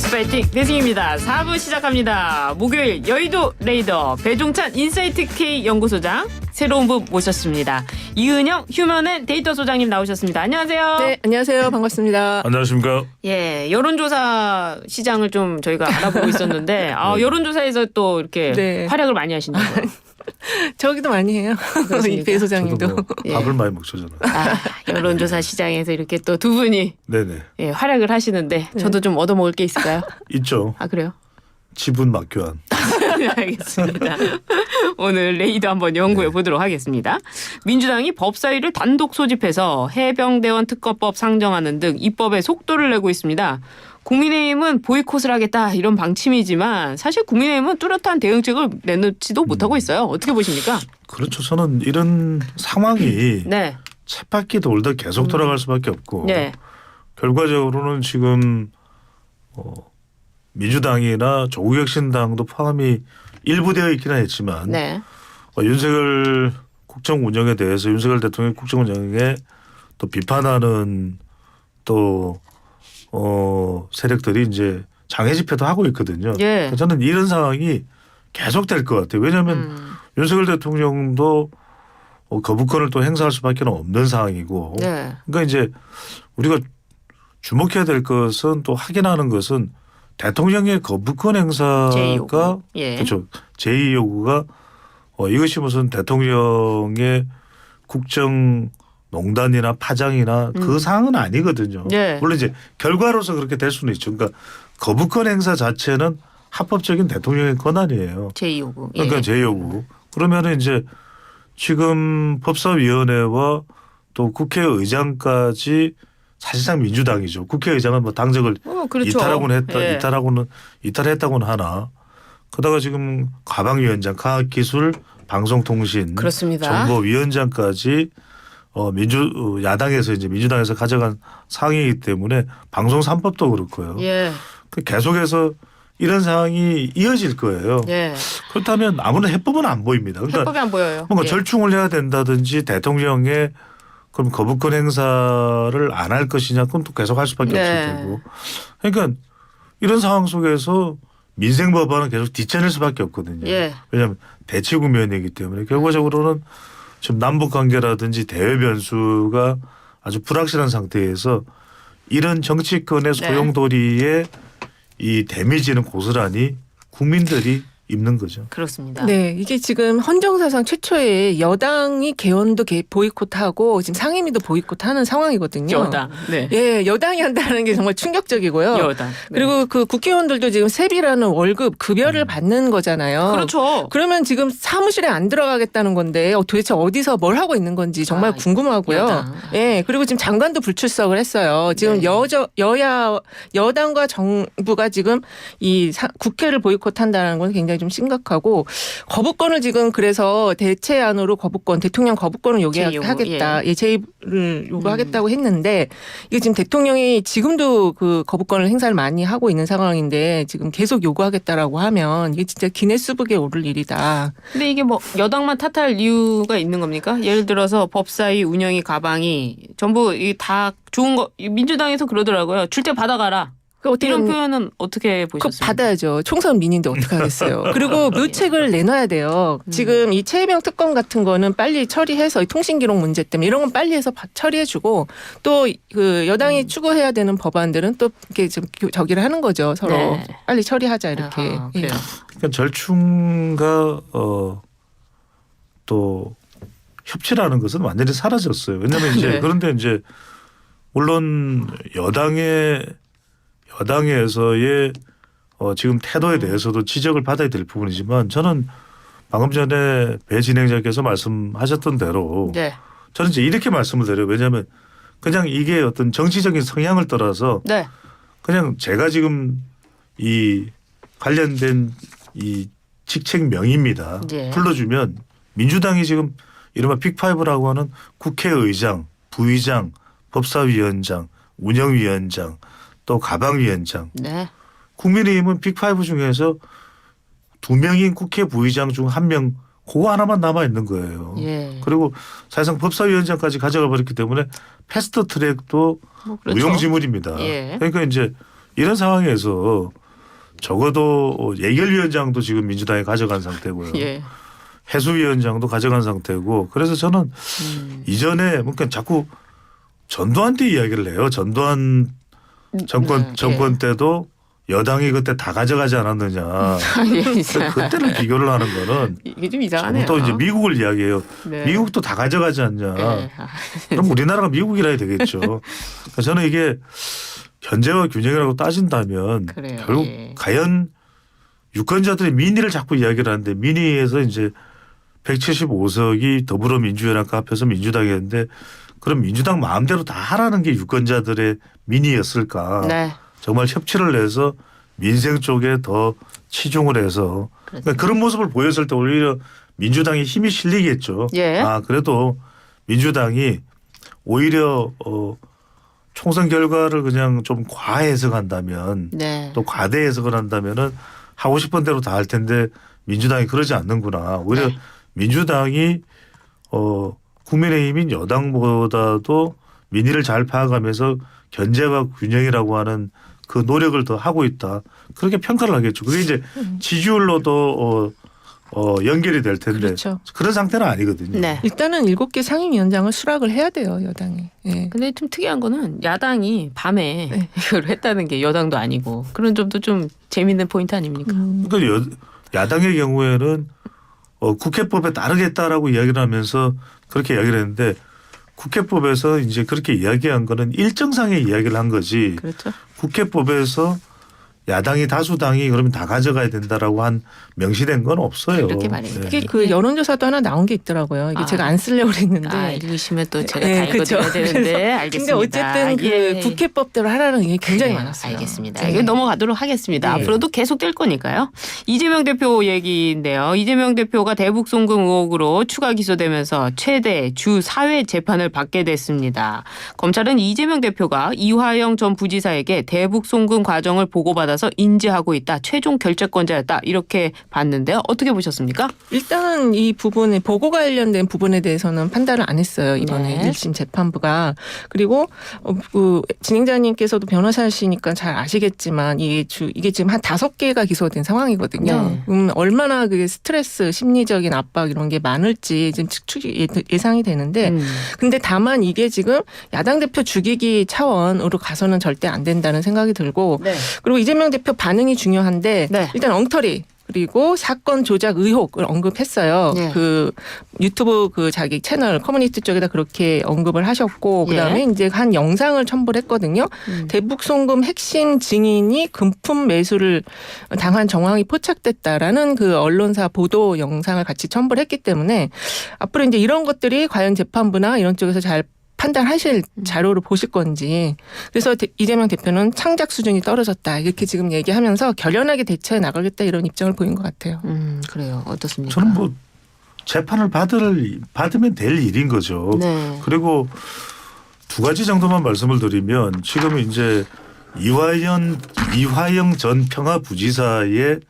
뉴스파이팅 대승입니다. 4부 시작합니다. 목요일 여의도 레이더 배종찬 인사이트 K 연구소장 새로운 분 모셨습니다. 이은영 휴먼앤 데이터 소장님 나오셨습니다. 안녕하세요. 네, 안녕하세요. 반갑습니다. 안녕하십니까. 예, 여론조사 시장을 좀 저희가 알아보고 있었는데 아, 여론조사에서 또 이렇게 네. 활약을 많이 하신다고요. 저기도 많이 해요. 그렇습니까? 이배 소장님도. 저도 뭐 예. 밥을 많이 먹죠 저는. 아, 여론조사 시장에서 이렇게 또 두 분이 네네 예, 활약을 하시는데 저도 좀 얻어먹을 게 있을까요? 있죠. 아 그래요? 지분 막교환. 네, 알겠습니다. 오늘 레이드 한번 연구해 보도록 하겠습니다. 민주당이 법사위를 단독 소집해서 해병대원 특검법 상정하는 등 입법에 속도를 내고 있습니다. 국민의힘은 보이콧을 하겠다 이런 방침이지만 사실 국민의힘은 뚜렷한 대응책을 내놓지도 못하고 있어요. 어떻게 보십니까? 그렇죠. 저는 이런 상황이 네, 쳇바퀴 돌다 계속 돌아갈 수밖에 없고 네, 결과적으로는 지금 어, 민주당이나 조국혁신당도 포함이 일부 되어 있기는 했지만 네, 어, 윤석열 국정 운영에 대해서 윤석열 대통령 국정 운영에 또 비판하는 또 어, 세력들이 이제 장애 집회도 하고 있거든요. 예. 저는 이런 상황이 계속 될 것 같아요. 왜냐하면 음, 윤석열 대통령도 어, 거부권을 또 행사할 수밖에 없는 상황이고. 네, 그러니까 이제 우리가 주목해야 될 것은 또 확인하는 것은 대통령의 거부권 행사가 제2요구. 예. 그렇죠. 제2 요구가 어, 이것이 무슨 대통령의 국정 농단이나 파장이나 그 아니거든요. 음. 네. 물론 이제 결과로서 그렇게 될 수는 있죠. 그러니까 거부권 행사 자체는 합법적인 대통령의 권한이에요. 제2요구. 그러니까 예. 제2요구. 그러면은 이제 지금 법사위원회와 또 국회의장까지 사실상 민주당이죠. 국회의장은 뭐 당적을 어, 그렇죠. 이탈하고는 했다. 예. 이탈하고는 이탈했다고는 하나. 그러다가 지금 가방위원장, 과학기술, 방송통신, 그렇습니다. 정보위원장까지 어 민주 어, 야당에서 이제 민주당에서 가져간 상황이기 때문에 방송 3법도 그렇고요. 예, 그 계속해서 이런 상황이 이어질 거예요. 예. 그렇다면 아무런 해법은 안 보입니다. 그러니까 해법이 안 보여요. 뭔가 예. 절충을 해야 된다든지 대통령의 그럼 거부권 행사를 안 할 것이냐 그건 또 계속 할 수밖에 네. 없을 테고. 그러니까 이런 상황 속에서 민생 법안은 계속 뒤처질 수밖에 없거든요. 예. 왜냐하면 대치 국면이기 때문에 결과적으로는 지금 남북 관계라든지 대외 변수가 아주 불확실한 상태에서 이런 정치권의 네. 소용돌이에 이 데미지는 고스란히 국민들이 입는 거죠. 그렇습니다. 네, 이게 지금 헌정사상 최초의 여당이 개헌도 개- 보이콧하고 지금 상임위도 보이콧하는 상황이거든요. 여당. 네. 예, 여당이 한다는 게 정말 충격적이고요. 여당. 네. 그리고 그 국회의원들도 지금 세비라는 월급 급여를 받는 거잖아요. 그렇죠. 그러면 지금 사무실에 안 들어가겠다는 건데 어, 도대체 어디서 뭘 하고 있는 건지 정말 아, 궁금하고요. 여당. 예, 그리고 지금 장관도 불출석을 했어요. 지금 네. 여저 여야 여당과 정부가 지금 이 사- 국회를 보이콧한다는 건 굉장히 좀 심각하고 거부권을 지금 그래서 대체안으로 거부권 대통령 거부권을 제2요구, 요구하겠다. 예, 제의를 요구하겠다고 했는데 이게 지금 대통령이 지금도 그 거부권을 행사를 많이 하고 있는 상황인데 지금 계속 요구하겠다라고 하면 이게 진짜 기네스북에 오를 일이다. 근데 이게 뭐 여당만 탓할 이유가 있는 겁니까? 예를 들어서 법사위 운영이 가방이 전부 이 다 좋은 거이 민주당에서 그러더라고요. 줄 때 받아가라. 그 어떻게 이런 표현은 어떻게 그 보셨어요? 받아야죠. 총선 민인데 어떡하겠어요. 그리고 묘책을 내놔야 돼요. 지금 이 최혜병 특검 같은 거는 빨리 처리해서 이 통신 기록 문제 때문에 이런 건 빨리 해서 바- 처리해주고 또 그 여당이 추구해야 되는 법안들은 또 이렇게 좀 교- 저기를 하는 거죠. 서로 네. 빨리 처리하자 이렇게. 아하, 예. 그래요. 그러니까 절충과 어, 또 협치라는 것은 완전히 사라졌어요. 왜냐하면 이제 네. 그런데 이제 물론 여당의 여당에서의 어, 지금 태도에 대해서도 지적을 받아야 될 부분이지만 저는 방금 전에 배 진행자께서 말씀하셨던 대로 네. 저는 이제 이렇게 말씀을 드려요. 왜냐하면 그냥 이게 어떤 정치적인 성향을 떠나서 네. 그냥 제가 지금 이 관련된 이 직책 명입니다. 예. 불러주면 민주당이 지금 이른바 빅파이브라고 하는 국회의장, 부의장, 법사위원장, 운영위원장, 또 가방위원장. 네. 국민의힘은 빅파이브 중에서 두 명인 국회 부의장 중 한 명 그거 하나만 남아 있는 거예요. 예. 그리고 사실상 법사위원장까지 가져가 버렸기 때문에 패스트 트랙도 뭐 그렇죠. 무용지물입니다. 예. 그러니까 이제 이런 상황에서 적어도 예결위원장도 지금 민주당이 가져간 상태고요. 예. 해수위원장도 가져간 상태고 그래서 저는 음. 이전에 그러니까 자꾸 전두환 때 이야기를 해요. 전두환 정권 네, 정권 때도 여당이 그때 다 가져가지 않았느냐. 예, 이제 그때를 비교를 하는 거는 이게 좀 이상하네요. 또 이제 미국을 이야기해요. 네. 미국도 다 가져가지 않냐. 예. 아, 그럼 우리나라가 미국이라 해야 되겠죠. 그러니까 저는 이게 견제와 균형이라고 따진다면 그래요. 결국 예. 과연 유권자들이 민의를 자꾸 이야기를 하는데 민의에서 이제 175석이 더불어민주연합과 합해서 민주당이었는데 그럼 민주당 마음대로 다 하라는 게 유권자들의 민의였을까? 네. 정말 협치를 내서 민생 쪽에 더 치중을 해서 그러니까 그런 모습을 보였을 때 오히려 민주당이 힘이 실리겠죠. 예. 아 그래도 민주당이 오히려 어 총선 결과를 그냥 좀 과해석한다면 네. 또 과대 해석을 한다면은 하고 싶은 대로 다 할 텐데 민주당이 그러지 않는구나. 오히려 네. 민주당이 어 국민의힘인 여당보다도 민의를 잘 파악하면서 견제와 균형이라고 하는 그 노력을 더 하고 있다. 그렇게 평가를 하겠죠. 그게 이제 지지율로도 어, 어 연결이 될 텐데 그렇죠. 그런 상태는 아니거든요. 네. 일단은 일곱 개 상임위원장을 수락을 해야 돼요 여당이. 예. 근데 좀 특이한 거는 야당이 밤에 네. 이걸 했다는 게 여당도 아니고 그런 점도 좀 재밌는 포인트 아닙니까? 음, 그러니까 여, 야당의 경우에는 어, 국회법에 따르겠다라고 이야기를 하면서 그렇게 이야기를 했는데 국회법에서 이제 그렇게 이야기한 거는 일정상의 이야기를 한 거지 그렇죠. 국회법에서 야당이 다수당이 그러면 다 가져가야 된다라고 한 명시된 건 없어요. 그렇게 말입니다. 이게 그 여론조사도 하나 나온 게 있더라고요. 이게 아. 제가 안 쓰려고 그랬는데. 아, 읽으시면 또 제가 예, 다 읽어드려야. 되는데 알겠습니다. 근데 어쨌든 그 예. 국회법대로 하라는 게 굉장히 그래요. 많았어요. 알겠습니다. 네. 이거 넘어가도록 하겠습니다. 네. 앞으로도 계속 될 거니까요. 이재명 대표 얘기인데요. 이재명 대표가 대북 송금 의혹으로 추가 기소되면서 최대 주 4회 재판을 받게 됐습니다. 검찰은 이재명 대표가 이화영 전 부지사에게 대북 송금 과정을 보고받아서 인지하고 있다. 최종 결재권자였다. 이렇게 봤는데요. 어떻게 보셨습니까? 일단은 이 부분에 보고 관련된 부분에 대해서는 판단을 안 했어요 이번에 네. 1심 재판부가 그리고 어, 그 진행자님께서도 변호사시니까 잘 아시겠지만 이게 주 이게 지금 한 다섯 개가 기소된 상황이거든요. 네. 음, 얼마나 그 스트레스, 심리적인 압박 이런 게 많을지 지금 측측이 예- 예상이 되는데 음. 근데 다만 이게 지금 야당 대표 죽이기 차원으로 가서는 절대 안 된다는 생각이 들고 네. 그리고 이재명 대표 반응이 중요한데 네. 일단 엉터리 그리고 사건 조작 의혹을 언급했어요. 네. 그 유튜브 그 자기 채널 커뮤니티 쪽에다 그렇게 언급을 하셨고 예. 그다음에 이제 한 영상을 첨부를 했거든요. 음. 대북 송금 핵심 증인이 금품 매수를 당한 정황이 포착됐다라는 그 언론사 보도 영상을 같이 첨부를 했기 때문에 앞으로 이제 이런 것들이 과연 재판부나 이런 쪽에서 잘 판단하실 음. 자료를 보실 건지 그래서 대- 이재명 대표는 창작 수준이 떨어졌다 이렇게 지금 얘기하면서 결연하게 대처해 나가겠다 이런 입장을 보인 것 같아요. 음, 그래요. 어떻습니까? 저는 뭐 재판을 받을 받으면 될 일인 거죠. 네. 그리고 두 가지 정도만 말씀을 드리면 지금 이제 이화영 이화영 전 평화부지사의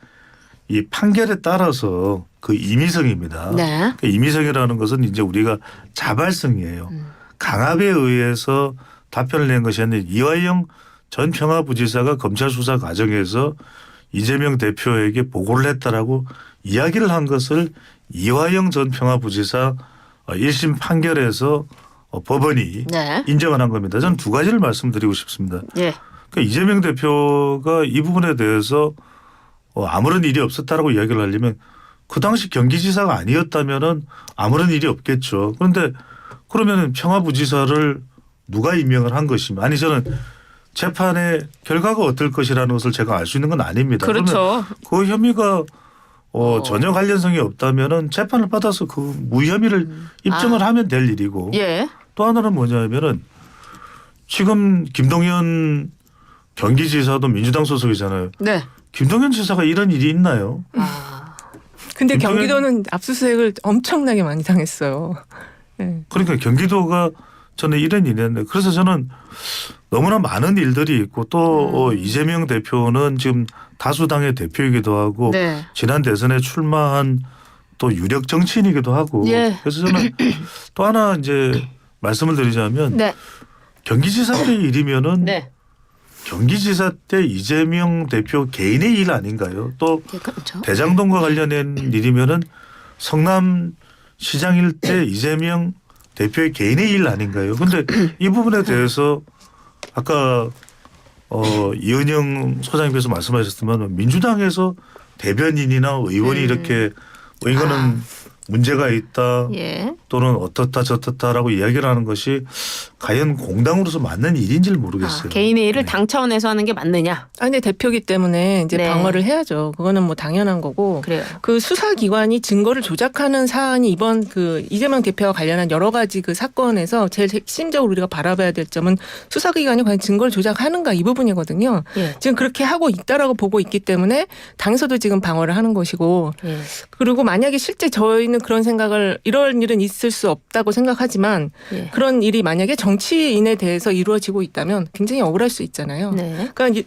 이 판결에 따라서 그 임의성입니다. 네. 그 임의성이라는 것은 이제 우리가 자발성이에요. 음. 강압에 의해서 답변을 낸 것이 아니라 이화영 전 평화부지사가 검찰 수사 과정에서 이재명 대표에게 보고를 했다라고 이야기를 한 것을 이화영 전 평화부지사 어, 1심 판결에서 어, 법원이 네. 인정을 한 겁니다. 저는 두 가지를 말씀드리고 싶습니다. 예. 그러니까 이재명 대표가 이 부분에 대해서 어, 아무런 일이 없었다라고 이야기를 하려면 그 당시 경기지사가 아니었다면은 아무런 일이 없겠죠. 그런데 그러면은 평화부지사를 누가 임명을 한 것이며 아니 저는 재판의 결과가 어떨 것이라는 것을 제가 알 수 있는 건 아닙니다. 그러면 그렇죠. 그 혐의가 어, 어. 전혀 관련성이 없다면은 재판을 받아서 그 무혐의를 입증을 아. 하면 될 일이고 예. 또 하나는 뭐냐면은 지금 김동연 경기지사도 민주당 소속이잖아요. 네. 김동연 지사가 이런 일이 있나요? 아. 근데 김동연- 경기도는 압수수색을 엄청나게 많이 당했어요. 네. 그러니까 경기도가 저는 이런 일이었는데 그래서 저는 너무나 많은 일들이 있고 또 음. 어, 이재명 대표는 지금 다수당의 대표이기도 하고 네. 지난 대선에 출마한 또 유력 정치인이기도 하고 예. 그래서 저는 또 하나 이제 말씀을 드리자면 네. 경기지사 때 일이면은 네. 경기지사 때 이재명 대표 개인의 일 아닌가요? 또 그렇죠. 대장동과 관련된 일이면은 성남 시장일 때 이재명 대표의 개인의 일 아닌가요? 근데 이 부분에 대해서 아까 어 이은영 소장님께서 말씀하셨지만 민주당에서 대변인이나 의원이 음. 이렇게 뭐 이거는 문제가 있다 예. 또는 어떻다 저떻다라고 이야기를 하는 것이 과연 공당으로서 맞는 일인지를 모르겠어요. 아, 개인의 일을 네. 당 차원에서 하는 게 맞느냐? 아니 대표기 때문에 이제 네. 방어를 해야죠. 그거는 뭐 당연한 거고. 그래요. 그 수사기관이 증거를 조작하는 사안이 이번 그 이재명 대표와 관련한 여러 가지 그 사건에서 제일 핵심적으로 우리가 바라봐야 될 점은 수사기관이 과연 증거를 조작하는가 이 부분이거든요. 예. 지금 그렇게 하고 있다라고 보고 있기 때문에 당에서도 지금 방어를 하는 것이고 예. 그리고 만약에 실제 저희는 그런 생각을 이런 일은 있을 수 없다고 생각하지만 예. 그런 일이 만약에 정치인에 대해서 이루어지고 있다면 굉장히 억울할 수 있잖아요. 네. 그러니까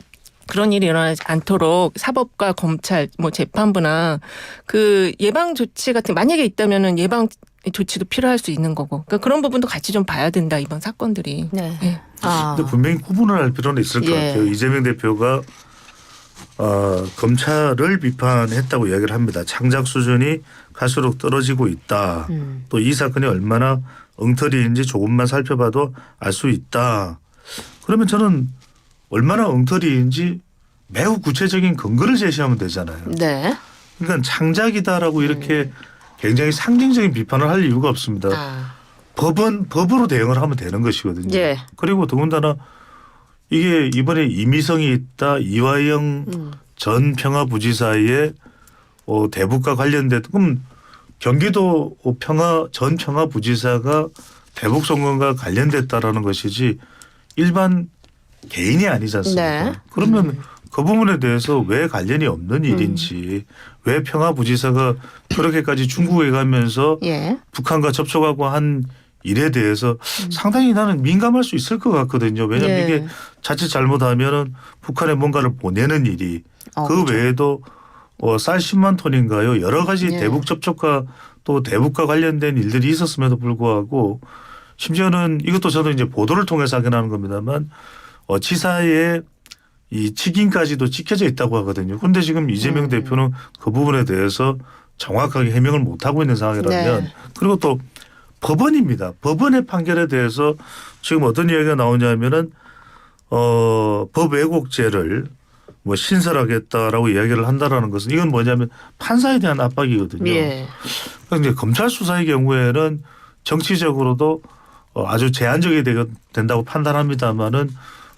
그런 일이 일어나지 않도록 사법과 검찰, 뭐 재판부나 그 예방 조치 같은 만약에 있다면은 예방 조치도 필요할 수 있는 거고. 그러니까 그런 부분도 같이 좀 봐야 된다 이번 사건들이. 네. 예. 아. 근데 분명히 구분을 할 필요는 있을 것 예. 같아요. 이재명 대표가 어, 검찰을 비판했다고 이야기를 합니다. 창작 수준이 갈수록 떨어지고 있다. 음. 또이 사건이 얼마나 엉터리인지 조금만 살펴봐도 알 수 있다. 그러면 저는 얼마나 엉터리인지 매우 구체적인 근거를 제시하면 되잖아요. 네. 그러니까 창작이다라고 이렇게 굉장히 상징적인 비판을 할 이유가 없습니다. 아. 법은 법으로 대응을 하면 되는 것이거든요. 예. 그리고 더군다나 이게 이번에 이미성이 있다 이화영 음. 전 평화부지사의 어, 대북과 관련된 그럼 경기도 평화 전 평화 부지사가 대북 선거과 관련됐다라는 것이지 일반 개인이 아니지 않습니까? 네. 그러면 음. 그 부분에 대해서 왜 관련이 없는 일인지 왜 평화부지사가 그렇게까지 중국에 가면서 예. 북한과 접촉하고 한 일에 대해서 상당히 나는 민감할 수 있을 것 같거든요. 왜냐하면 예. 이게 자칫 잘못하면은 북한에 뭔가를 보내는 일이 어, 그 그렇죠. 외에도 어, 쌀 10만 톤인가요? 여러 가지 예. 대북 접촉과 또 대북과 관련된 일들이 있었음에도 불구하고 심지어는 이것도 저도 이제 보도를 통해서 확인하는 겁니다만 어, 지사의 이 직인까지도 찍혀져 있다고 하거든요. 그런데 지금 이재명 음. 대표는 그 부분에 대해서 정확하게 해명을 못 하고 있는 상황이라면 네. 그리고 또 법원입니다. 법원의 판결에 대해서 지금 어떤 이야기가 나오냐면은 어, 법 왜곡죄를 뭐 신설하겠다라고 이야기를 한다라는 것은 이건 뭐냐면 판사에 대한 압박이거든요. 예. 그런데 검찰 수사의 경우에는 정치적으로도 어, 아주 제한적이 된다고 판단합니다만은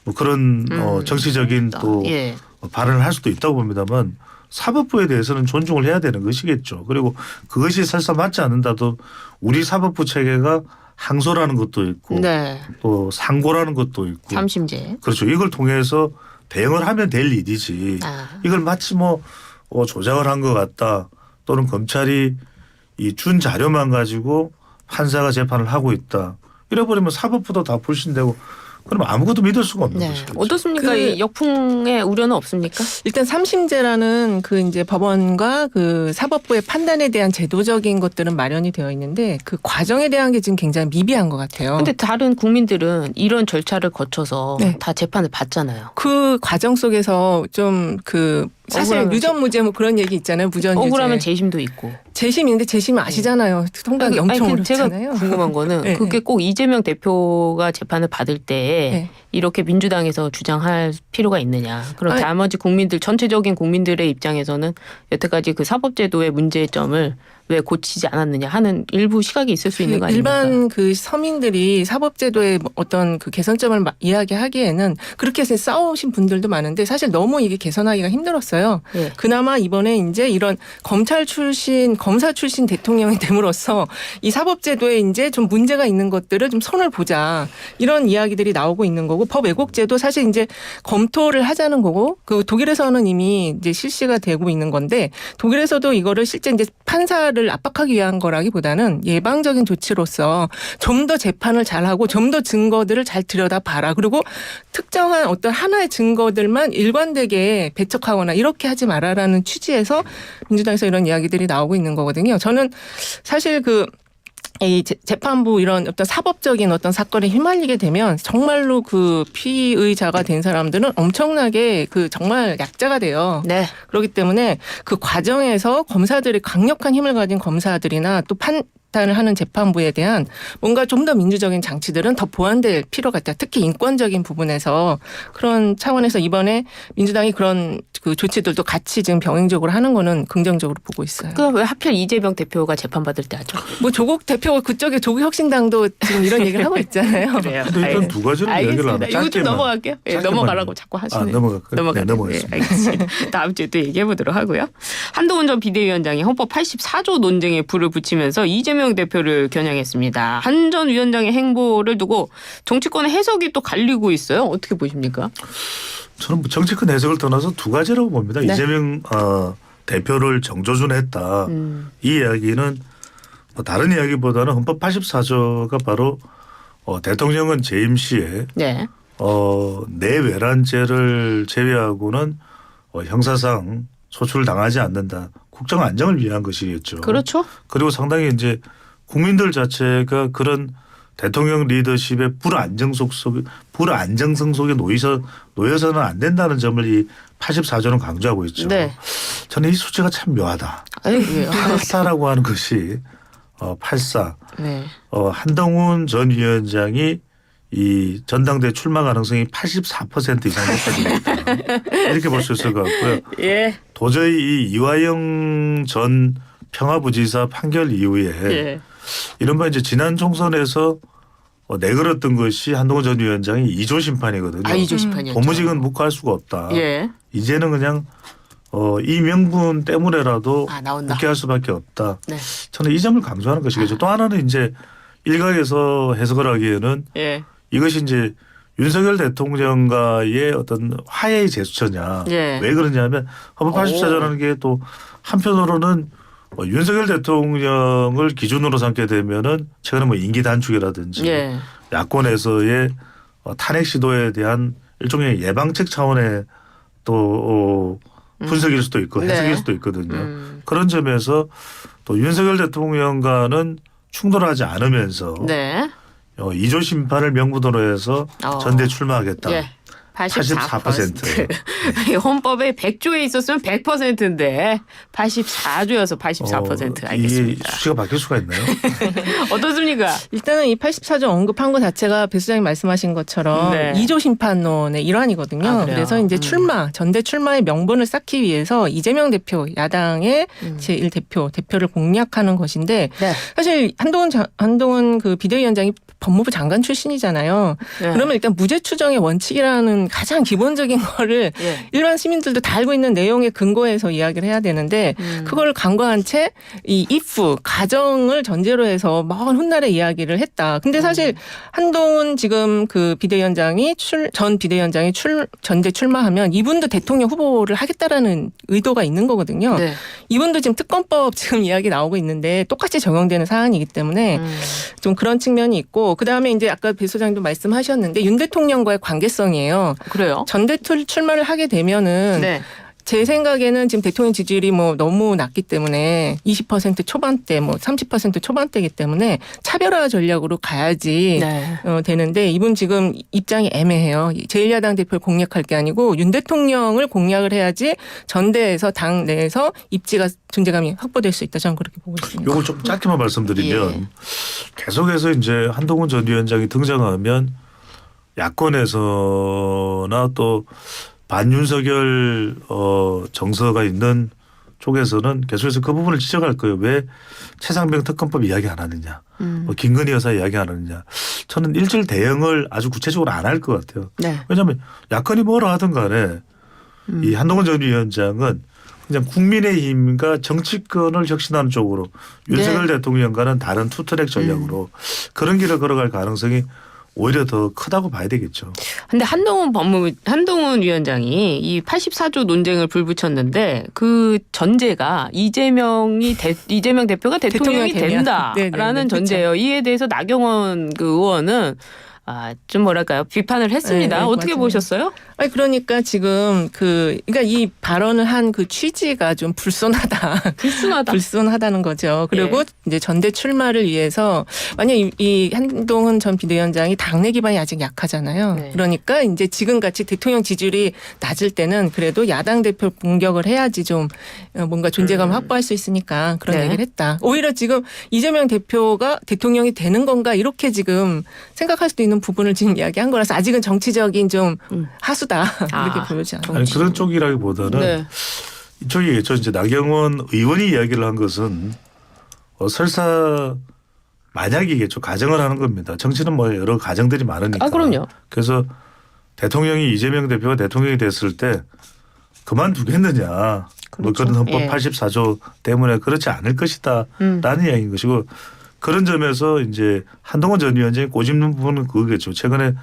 뭐 그런 어, 음. 정치적인 또 예. 발언을 할 수도 있다고 봅니다만 사법부에 대해서는 존중을 해야 되는 것이겠죠. 그리고 그것이 설사 맞지 않는다도 우리 사법부 체계가 항소라는 것도 있고 네. 또 상고라는 것도 있고 삼심제. 그렇죠. 이걸 통해서 대응을 하면 될 일이지. 아. 이걸 마치 뭐 어, 조작을 한 것 같다 또는 검찰이 이 준 자료만 가지고 판사가 재판을 하고 있다. 이래버리면 사법부도 다 불신되고 그럼 아무것도 믿을 수가 없는 네. 것이죠. 어떻습니까? 그- 이 역풍의 우려는 없습니까? 일단 삼심제라는 그 이제 법원과 그 사법부의 판단에 대한 제도적인 것들은 마련이 되어 있는데 그 과정에 대한 게 지금 굉장히 미비한 것 같아요. 근데 다른 국민들은 이런 절차를 거쳐서 네. 다 재판을 받잖아요. 그 과정 속에서 좀 그 사실 억울하면 유전 무죄 뭐 그런 얘기 있잖아요. 무전 유죄. 억울하면 재심도 있고. 재심인데 재심 아시잖아요. 통각이 아니, 엄청 아니, 제가 오르잖아요. 궁금한 거는 네, 그게 꼭 이재명 대표가 재판을 받을 때 네. 이렇게 민주당에서 주장할 필요가 있느냐. 그럼 아니. 나머지 국민들 전체적인 국민들의 입장에서는 여태까지 그 사법제도의 문제점을 왜 고치지 않았느냐 하는 일부 시각이 있을 수 있는 거그 아닙니까? 일반 그 서민들이 사법제도의 뭐 어떤 그 개선점을 마- 이야기하기에는 그렇게 해서 싸우신 분들도 많은데 사실 너무 이게 개선하기가 힘들었어요. 예. 그나마 이번에 이제 이런 검찰 출신 검사 출신 대통령이 됨으로써 이 사법제도에 이제 좀 문제가 있는 것들을 좀 손을 보자 이런 이야기들이 나오고 있는 거고 법 왜곡제도 사실 이제 검토를 하자는 거고 그 독일에서는 이미 이제 실시가 되고 있는 건데 독일에서도 이거를 실제 이제 판사 를 압박하기 위한 거라기보다는 예방적인 조치로서 좀 더 재판을 잘하고 좀 더 증거들을 잘 들여다 봐라 그리고 특정한 어떤 하나의 증거들만 일관되게 배척하거나 이렇게 하지 마라라는 취지에서 민주당에서 이런 이야기들이 나오고 있는 거거든요. 저는 사실 그 이 재- 재판부 이런 어떤 사법적인 어떤 사건에 휘말리게 되면 정말로 그 피의자가 된 사람들은 엄청나게 그 정말 약자가 돼요. 네. 그렇기 때문에 그 과정에서 검사들이 강력한 힘을 가진 검사들이나 또 판 단을 하는 재판부에 대한 뭔가 좀 더 민주적인 장치들은 더 보완될 필요가 있다. 특히 인권적인 부분에서 그런 차원에서 이번에 민주당이 그런 그 조치들도 같이 지금 병행적으로 하는 거는 긍정적으로 보고 있어요. 그왜 하필 이재명 대표가 재판 받을 때 하죠? 뭐 조국 대표 그쪽에 조국 혁신당도 지금 이런 얘기를 하고 있잖아요. 그래요. 근데 일단 두 가지를 얘기를. 하면 이거 좀. 넘어갈게요. 예, 넘어가라고 자꾸 아, 하시네요. 넘어갈까요? 넘어가요. 네, 넘어가겠습니다. 네, 알겠습니다. 다음 주에 또 얘기해 보도록 하고요. 한동훈 전 비대위원장이 헌법 84조 논쟁에 불을 붙이면서 이재명 대표를 겨냥했습니다. 한 전 위원장의 행보를 두고 정치권의 해석이 또 갈리고 있어요. 어떻게 보십니까? 저는 뭐 정치권 해석을 떠나서 두 가지라고 봅니다. 네. 이재명 어, 대표를 정조준했다. 음. 이 이야기는 뭐 다른 이야기보다는 헌법 84조가 바로 어, 대통령은 재임 시에 네. 어, 내외란죄를 제외하고는 어, 형사상 소출을 당하지 않는다. 국정 안정을 위한 것이겠죠. 그렇죠. 그리고 상당히 이제 국민들 자체가 그런 대통령 리더십의 불안정성 속에 불안정성 속에 놓이서 놓여서는 안 된다는 점을 이 84조는 강조하고 있죠. 네. 저는 이 수치가 참 묘하다. 아이, 왜요? 84라고 하는 것이 어, 84. 네. 어, 한동훈 전 위원장이 이 전당대 출마 가능성이 84% 이상 높아지겠다. 이렇게 볼 수 있을 것 같고요. 예. 도저히 이 이화영 전 평화부지사 판결 이후에 예. 이른바 이제 지난 총선에서 어, 내걸었던 것이 한동훈 전 위원장이 이조 심판이거든요. 아, 이조 심판이었죠. 고무직은 묵과할 수가 없다. 예. 이제는 그냥 어, 이 명분 때문에라도 아. 묵게 할 수밖에 없다. 네. 저는 이 점을 강조하는 것이겠죠. 또 하나는 이제 일각에서 해석을 하기에는 예. 이것이 이제 윤석열 대통령과의 어떤 화해의 제스처냐. 예. 왜 그러냐면 헌법 84조라는 게 또 한편으로는 어, 윤석열 대통령을 기준으로 삼게 되면은 최근에 뭐 임기 단축이라든지 예. 야권에서의 어, 탄핵 시도에 대한 일종의 예방책 차원의 또 어, 분석일 수도 있고 네. 해석일 수도 있거든요. 음. 그런 점에서 또 윤석열 대통령과는 충돌하지 않으면서 네. 어, 이조 심판을 명분으로 해서 어. 전대 출마하겠다. 예. 84%. 84%. 헌법에 100조에 있었으면 100%인데 84조여서 84% 어, 이 알겠습니다. 수치가 바뀔 수가 있나요? 어떻습니까? 일단은 이 84조 언급한 것 자체가 배 수장님 말씀하신 것처럼 네. 이 2조 심판론의 일환이거든요. 아? 그래서 이제 음. 출마, 전대 출마의 명분을 쌓기 위해서 이재명 대표, 야당의 음. 제1대표, 대표를 공략하는 것인데 네. 사실 한동훈 자- 한동훈 그 비대위원장이 법무부 장관 출신이잖아요. 네. 그러면 일단 무죄 추정의 원칙이라는 가장 기본적인 거를 예. 일반 시민들도 다 알고 있는 내용에 근거해서 이야기를 해야 되는데 음. 그걸 간과한 채 이 if 가정을 전제로 해서 먼 훗날에 이야기를 했다. 근데 사실 음. 한동훈 지금 그 비대위원장이 출 전 비대위원장이 출 전대 출마하면 이분도 대통령 후보를 하겠다라는 의도가 있는 거거든요. 네. 이분도 지금 특검법 지금 이야기 나오고 있는데 똑같이 적용되는 사안이기 때문에 음. 좀 그런 측면이 있고 그 다음에 이제 아까 배 소장도 말씀하셨는데 윤 대통령과의 관계성이에요. 그래요? 전대 출- 출마를 하게 되면은 네. 제 생각에는 지금 대통령 지지율이 뭐 너무 낮기 때문에 20% 초반대 뭐 30% 초반대이기 때문에 차별화 전략으로 가야지 네. 어, 되는데 이분 지금 입장이 애매해요. 제1야당 대표를 공략할 게 아니고 윤 대통령을 공략을 해야지 전대에서 당 내에서 입지가 존재감이 확보될 수 있다. 저는 그렇게 보고 있습니다. 요걸 좀 짧게만 말씀드리면 예. 계속해서 이제 한동훈 전 위원장이 등장하면 야권에서나 또 반윤석열 어 정서가 있는 쪽에서는 계속해서 그 부분을 지적할 거예요. 왜 최상병 특검법 이야기 안 하느냐, 음. 뭐 김건희 여사 이야기 안 하느냐. 저는 일절 대응을 아주 구체적으로 안 할 것 같아요. 네. 왜냐하면 야권이 뭐라 하든 간에 음. 이 한동훈 전 위원장은 그냥 국민의힘과 정치권을 혁신하는 쪽으로 윤석열 네. 대통령과는 다른 투트랙 전략으로 음. 그런 길을 걸어갈 가능성이 오히려 더 크다고 봐야 되겠죠. 근데 한동훈 법무 한동훈 위원장이 이 84조 논쟁을 불붙였는데 그 전제가 이재명이 대, 이재명 대표가 대통령이 대통령이. 된다라는 네, 네, 네, 전제예요. 이에 대해서 나경원 그 의원은 아, 좀 뭐랄까요 비판을 했습니다. 네, 네, 어떻게 맞아요. 보셨어요? 아니 그러니까 지금 그 그러니까 이 발언을 한 그 취지가 좀 불손하다. 불순하다. 불순하다는 거죠. 그리고 예. 이제 전대 출마를 위해서 만약 이, 이 한동훈 전 비대위원장이 당내 기반이 아직 약하잖아요. 네. 그러니까 이제 지금 같이 대통령 지지율이 낮을 때는 그래도 야당 대표 공격을 해야지 좀 어, 뭔가 존재감 을 음. 확보할 수 있으니까 그런 네. 얘기를 했다. 오히려 지금 이재명 대표가 대통령이 되는 건가 이렇게 지금 생각할 수도 있는 부분을 지금 이야기한 거라서 아직은 정치적인 좀 음. 하수 다 이렇게 아, 보여지 않아요. 아니 그런 쪽이라기보다는 네. 이쪽이겠죠. 이제 나경원 의원이 이야기를 한 것은 어, 설사 만약이겠죠. 가정을 하는 겁니다. 정치는 뭐 여러 가정들이 많으니까. 아 그럼요. 그래서 대통령이 이재명 대표가 대통령이 됐을 때 그만두겠느냐. 뭐 그렇죠. 그런 헌법 예. 84조 때문에 그렇지 않을 것이다. 음. 라는 이야기인 것이고 그런 점에서 이제 한동훈 전 위원장이 꼬집는 부분은 그거겠죠. 최근에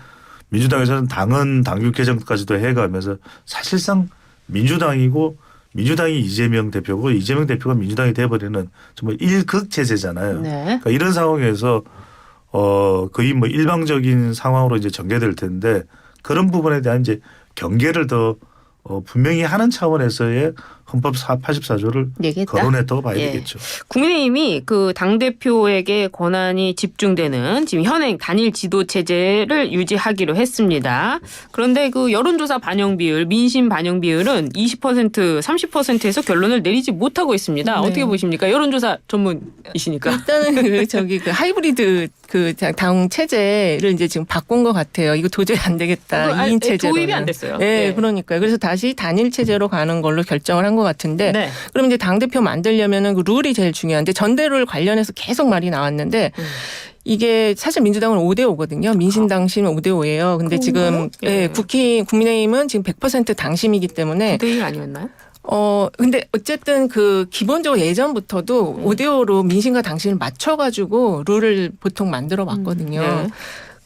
민주당에서는 당헌 당규 개정까지도 해가면서 사실상 민주당이고 민주당이 이재명 대표고 이재명 대표가 민주당이 돼버리는 정말 일극 체제잖아요. 네. 그러니까 이런 상황에서 어 거의 뭐 일방적인 상황으로 이제 전개될 텐데 그런 부분에 대한 이제 경계를 더 어, 분명히 하는 차원에서의 헌법 84조를 얘기했다. 거론했다고 봐야 예. 되겠죠. 국민의힘이 그 당 대표에게 권한이 집중되는 지금 현행 단일 지도 체제를 유지하기로 했습니다. 그런데 그 여론조사 반영 비율, 민심 반영 비율은 20% 30%에서 결론을 내리지 못하고 있습니다. 네. 어떻게 보십니까? 여론조사 전문이시니까. 일단은 그 저기 그 하이브리드 그 당 체제를 이제 지금 바꾼 것 같아요. 이거 도저히 안 되겠다. 아- 2인 체제로. 도입이 안 됐어요. 네, 예. 그러니까요. 그래서 다시 단일 체제로 가는 걸로 결정을 한것 같은데 네. 그럼 이제 당 대표 만들려면은 그 룰이 제일 중요한데 전대룰 관련해서 계속 말이 나왔는데 음. 이게 사실 민주당은 5대 5거든요. 민심 당심 5대 5예요. 근데 지금 그런가요? 예. 예, 국힘 국민의힘은 지금 100% 당심이기 때문에 대일 아니었나요? 어 근데 어쨌든 그 기본적으로 예전부터도 음. 5대 5로 민심과 당심을 맞춰 가지고 룰을 보통 만들어 왔거든요. 네.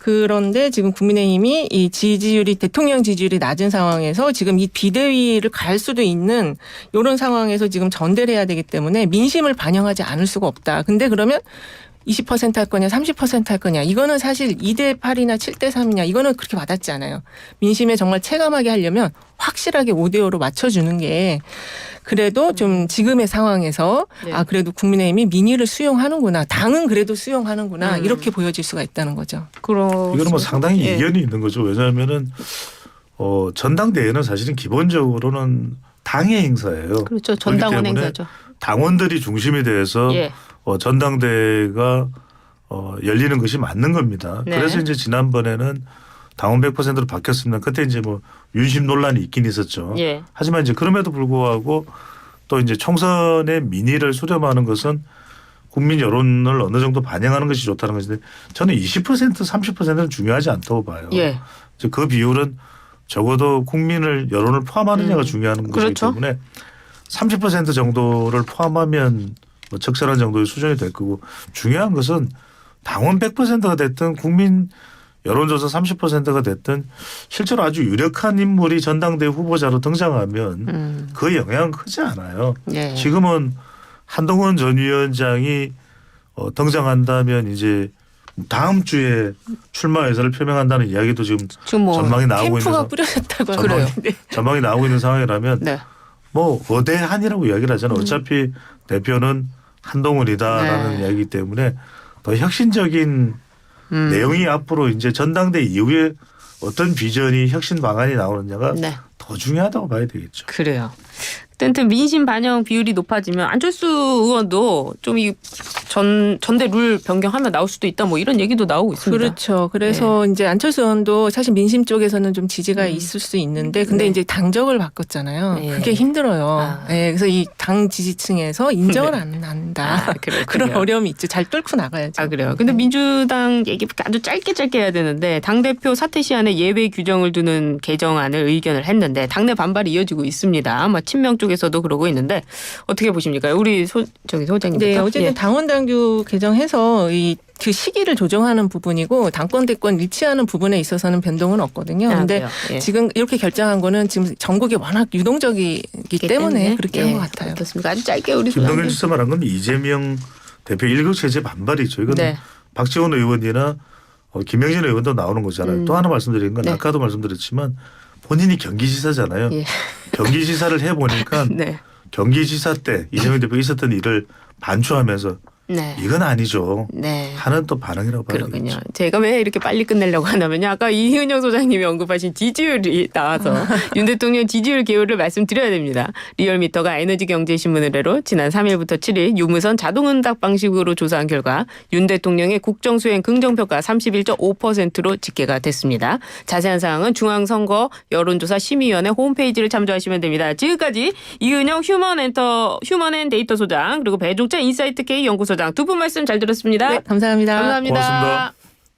그런데 지금 국민의힘이 이 지지율이 대통령 지지율이 낮은 상황에서 지금 이 비대위를 갈 수도 있는 이런 상황에서 지금 전대를 해야 되기 때문에 민심을 반영하지 않을 수가 없다. 근데 그러면 20%할 거냐, 30%할 거냐. 이거는 사실 2대 8이나 7대 3이냐. 이거는 그렇게 와닿지 않아요. 민심에 정말 체감하게 하려면 확실하게 5대 5로 맞춰주는 게 그래도 좀 지금의 상황에서 네. 아, 그래도 국민의힘이 민의를 수용하는구나. 당은 그래도 수용하는구나. 음. 이렇게 보여질 수가 있다는 거죠. 그럼 이거는 뭐 상당히 예. 이견이 있는 거죠. 왜냐하면은 어 전당대회는 사실은 기본적으로는 당의 행사예요. 그렇죠. 전당원 행사죠. 당원들이 중심이 돼서 예. 어, 전당대회가 어, 열리는 것이 맞는 겁니다. 네. 그래서 이제 지난번에는 당원 100%로 바뀌었습니다. 그때 이제 뭐 윤심 논란이 있긴 있었죠. 예. 하지만 이제 그럼에도 불구하고 또 이제 총선의 민의를 수렴하는 것은 국민 여론을 어느 정도 반영하는 것이 좋다는 것인데 저는 20% 30%는 중요하지 않다고 봐요. 예. 그 비율은 적어도 국민을 여론을 포함하느냐가 음. 중요한 것이기 그렇죠. 때문에 30% 정도를 포함하면 뭐 적절한 정도의 수준이 될 거고 중요한 것은 당원 100%가 됐든 국민 여론조사 30%가 됐든 실제로 아주 유력한 인물이 전당대회 후보자로 등장하면 음. 그 영향은 크지 않아요. 예. 지금은 한동훈 전 위원장이 어, 등장한다면 이제 다음 주에 출마 의사를 표명한다는 이야기도 지금 지금 뭐 전망이 나오고 있는 뿌려졌다고. 하는데 전망이 나오고 있는 상황이라면 네. 뭐 거대한이라고 이야기를 하잖아요. 어차피 대표는 한동훈이다라는 네. 이야기이기 때문에 더 혁신적인 음. 내용이 앞으로 이제 전당대 이후에 어떤 비전이 혁신 방안이 나오느냐가 네. 더 중요하다고 봐야 되겠죠. 그래요. 하여튼 민심 반영 비율이 높아지면 안철수 의원도 좀 이 전 전대 룰 변경하면 나올 수도 있다 뭐 이런 얘기도 나오고 있습니다. 그렇죠. 그래서 이제 안철수 의원도 사실 민심 쪽에서는 좀 지지가 음. 있을 수 있는데 근데 네. 이제 당적을 바꿨잖아요. 네. 그게 힘들어요. 아. 예, 그래서 이 당 지지층에서 인정을 안 한다. 아. 그런. 어려움이 있죠. 잘 뚫고 나가야죠. 아 그래요. 근데 민주당 얘기 아주 짧게 짧게 해야 되는데 당 대표 사퇴 시한에 예외 규정을 두는 개정안을 의견을 했는데 당내 반발이 이어지고 있습니다. 아마 친명 쪽에서도 그러고 있는데 어떻게 보십니까? 우리 소 저기 소장님부터. 네, 어쨌든 예. 당원 당규 개정해서 이그 시기를 조정하는 부분이고 당권 대권 일치하는 부분에 있어서는 변동은 없거든요. 아, 근데 그래요. 예. 지금 이렇게 결정한 거는 지금 전국이 워낙 유동적이기 때문에 그렇게 한 예, 것 같아요. 그렇습니까? 아주 짧게 우리 김동현. 지사 말한 건 이재명 대표 일극 체제 반발이죠. 이거는 네. 박지원 의원이나 어, 김영진 의원도 나오는 거잖아요. 음. 또 하나 말씀드리는 건 네. 아까도 말씀드렸지만 본인이 경기지사잖아요. 예. 경기지사를 해보니까 네. 경기지사 때 이재명 대표가 있었던 일을 반추하면서 네. 이건 아니죠. 네. 하는 또 반응이라고 봐야 그렇군요. 되겠죠. 제가 왜 이렇게 빨리 끝내려고 하냐면요. 아까 이은영 소장님이 언급하신 지지율이 나와서 윤 대통령 지지율 기호를 말씀드려야 됩니다. 리얼미터가 에너지경제신문 의뢰로 지난 3일부터 7일 유무선 자동응답 방식으로 조사한 결과 윤 대통령의 국정수행 긍정평가 31.5%로 집계가 됐습니다. 자세한 사항은 중앙선거 여론조사 심의위원회 홈페이지를 참조하시면 됩니다. 지금까지 이은영 휴먼엔터 휴먼앤데이터 소장 그리고 배종찬 인사이트 K 연구소 장두분 말씀 잘 들었습니다. 네, 감사합니다. 감사합니다. 고맙습니다.